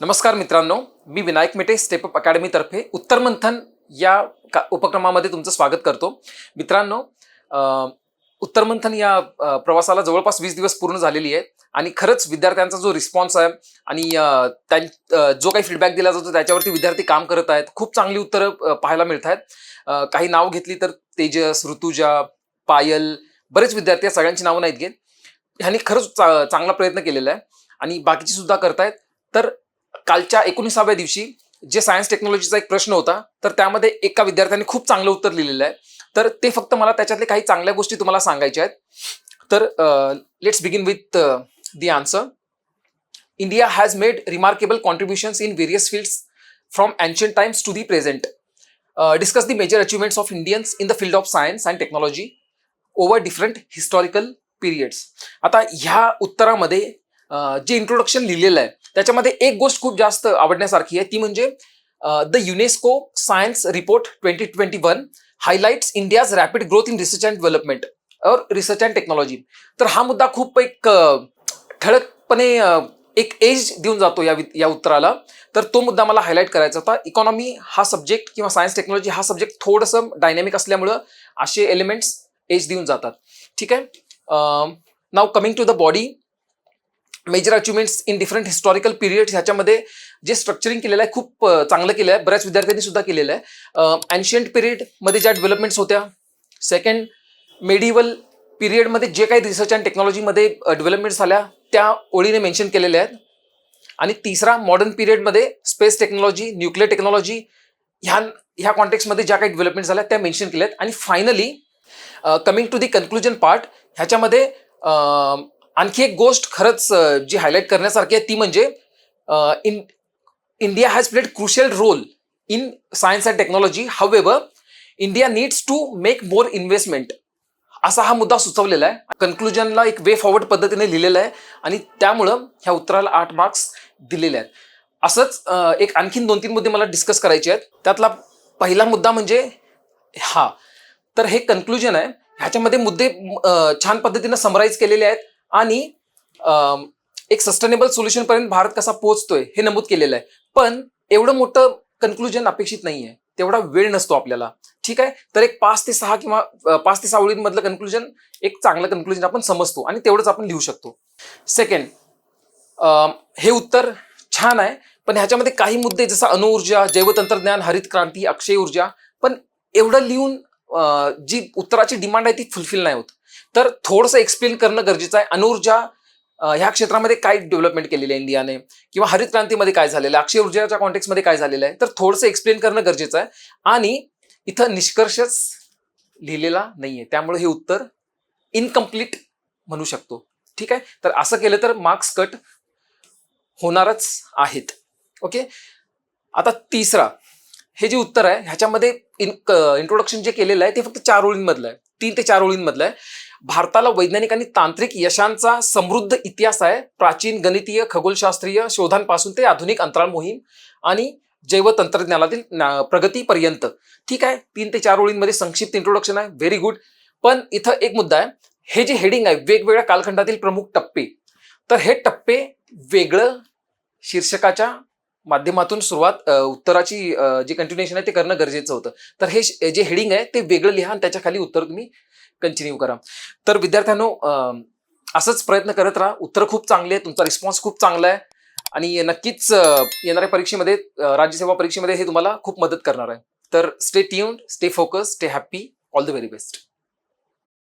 नमस्कार मित्रांनो मी विनायक मेटे स्टेपअप अकॅडमीतर्फे उत्तर मंथन या का उपक्रमामध्ये तुमचं स्वागत करतो. मित्रांनो उत्तर मंथन या प्रवासाला जवळपास वीस दिवस पूर्ण झालेली आहे आणि खरंच विद्यार्थ्यांचा जो रिस्पॉन्स आहे आणि त्यां जो काही फीडबॅक दिला जातो त्याच्यावरती विद्यार्थी काम करत आहेत. खूप चांगली उत्तरं पाहायला मिळत आहेत काही नाव घेतली तर तेजस ऋतुजा पायल बरेच विद्यार्थी या सगळ्यांची नावं नाहीत घेत. ह्यांनी खरंच चा- चांगला प्रयत्न केलेला आहे आणि बाकीची सुद्धा करतायत. तर कालच्या एकोणीसाव्या दिवशी जे सायन्स टेक्नॉलॉजीचा एक प्रश्न होता तर त्यामध्ये एका विद्यार्थ्याने खूप चांगलं उत्तर लिहिलेलं आहे. तर ते फक्त मला त्याच्यातले काही चांगल्या गोष्टी तुम्हाला सांगायच्या आहेत. तर let's begin with the answer India has made remarkable contributions in various fields from ancient times to the present discuss the major achievements of Indians in the field of science and technology over different historical periods आता ह्या उत्तरामध्ये जे introduction लिहिलेलं आहे त्याच्यामध्ये एक गोष्ट खूप जास्त आवडण्यासारखी आहे ती म्हणजे the UNESCO science report twenty twenty one highlights India's rapid growth in research and development और रिसर्च अँड टेक्नॉलॉजी तर हा मुद्दा खूप एक ठळकपणे एक एज देऊन जातो या वि- या उत्तराला. तर तो मुद्दा मला हायलाईट करायचा होता. इकॉनॉमी हा सब्जेक्ट किंवा सायन्स टेक्नॉलॉजी हा सब्जेक्ट थोडंसं डायनॅमिक असल्यामुळं असे एलिमेंट्स एज देऊन जातात. ठीक आहे? Now coming to the body major achievements in different historical periods ह्याच्यामध्ये जे स्ट्रक्चरिंग केलेलं आहे खूप चांगलं केलं आहे. बऱ्याच विद्यार्थ्यांनी सुद्धा केलेलं आहे. अँशियंट पिरियडमध्ये ज्या डेव्हलपमेंट्स होत्या सेकंड मेडिवल पिरियडमध्ये जे काही रिसर्च अँड टेक्नॉलॉजीमध्ये डेव्हलपमेंट्स झाल्या त्या ओळीने मेन्शन केलेल्या आहेत. आणि तिसरा मॉडर्न पिरियडमध्ये स्पेस टेक्नॉलॉजी न्यूक्लिअर टेक्नॉलॉजी ह्या ह्या कॉन्टेक्समध्ये ज्या काही डेव्हलपमेंट झाल्या त्या मेन्शन केल्या आहेत. आणि finally coming to the conclusion part ह्याच्यामध्ये आणखी एक गोष्ट खरंच जी हायलाईट करण्यासारखी आहे ती म्हणजे in India has played crucial role in science and technology however India needs to make more investment असा हा मुद्दा सुचवलेला आहे. कन्क्लुजनला एक वे फॉरवर्ड पद्धतीने लिहिलेलं आहे आणि त्यामुळं ह्या उत्तराला आठ मार्क्स दिलेले आहेत. असंच एक आणखीन दोन तीन मुद्दे मला डिस्कस करायचे आहेत. त्यातला पहिला मुद्दा म्हणजे हा. तर हे कन्क्लुजन आहे. ह्याच्यामध्ये मुद्दे छान पद्धतीनं समराईज केलेले आहेत. आणि एक सस्टेनेबल सोल्युशन पर्यंत भारत कसा पोहोचतोय हे नमूद केलेलं आहे. पण एवढं मोठं कन्क्लुजन अपेक्षित नाही आहे तेवढा वेळ नसतो आपल्याला. ठीक आहे? तर एक पाच ते सहा किंवा पाच ते सहा ओळींमधलं कन्क्लुजन एक चांगलं कन्क्लुजन आपण समजतो आणि तेवढंच आपण लिहू शकतो. सेकंड हे उत्तर छान आहे पण ह्याच्यामध्ये काही मुद्दे जसं अणुऊर्जा जैवतंत्रज्ञान हरित क्रांती अक्षय ऊर्जा पण एवढं लिहून जी उत्तराची डिमांड आहे ती फुलफिल नाही होत. तर थोडंसं एक्सप्लेन करणं गरजेचं आहे. अणुऊर्जा ह्या क्षेत्रामध्ये काय डेव्हलपमेंट केलेली आहे इंडियाने? किंवा हरित क्रांतीमध्ये काय झालेलं आहे? अक्षय ऊर्जाच्या कॉन्टेक्समध्ये काय झालेलं आहे? तर थोडंसं एक्सप्लेन करणं गरजेचं आहे. आणि इथं निष्कर्षच लिहिलेला नाहीये. त्यामुळे हे उत्तर इनकम्प्लीट म्हणू शकतो. ठीक आहे? तर असं केलं तर मार्क्स कट होणारच आहेत. ओके आता तिसरा हे जे उत्तर आहे ह्याच्यामध्ये इन इंट्रोडक्शन जे केलेलं आहे ते फक्त चार ओळींमधलं आहे. तीन ते चार ओळींमधलं आहे. भारताला वैज्ञानिक आणि तांत्रिक यशांचा समृद्ध इतिहास आहे. प्राचीन गणितीय खगोलशास्त्रीय शोधांपासून ते आधुनिक अंतराळ मोहीम आणि जैवतंत्रज्ञानातील प्रगतीपर्यंत. ठीक आहे तीन ते चार ओळींमध्ये संक्षिप्त इंट्रोडक्शन आहे. व्हेरी गुड पण इथं एक मुद्दा आहे. हे जे हेडिंग आहे वेगवेगळ्या कालखंडातील प्रमुख टप्पे. तर हे टप्पे वेगळं शीर्षकाच्या माध्यमातून सुरुवात उत्तराची जे कंटिन्युएशन आहे ते करणं गरजेचं होतं. तर हे जे हेडिंग आहे ते वेगळं लिहा आणि त्याच्याखाली उत्तर तुम्ही कंटिन्यू करा. तर विद्यार्थ्यांनो असंच प्रयत्न करत राहा. उत्तर खूप चांगले आहे तुमचा रिस्पॉन्स खूप चांगला आहे. आणि नक्कीच येणाऱ्या परीक्षेमध्ये राज्यसेवा परीक्षेमध्ये हे तुम्हाला खूप मदत करणार आहे. तर stay tuned stay focus stay happy all the very best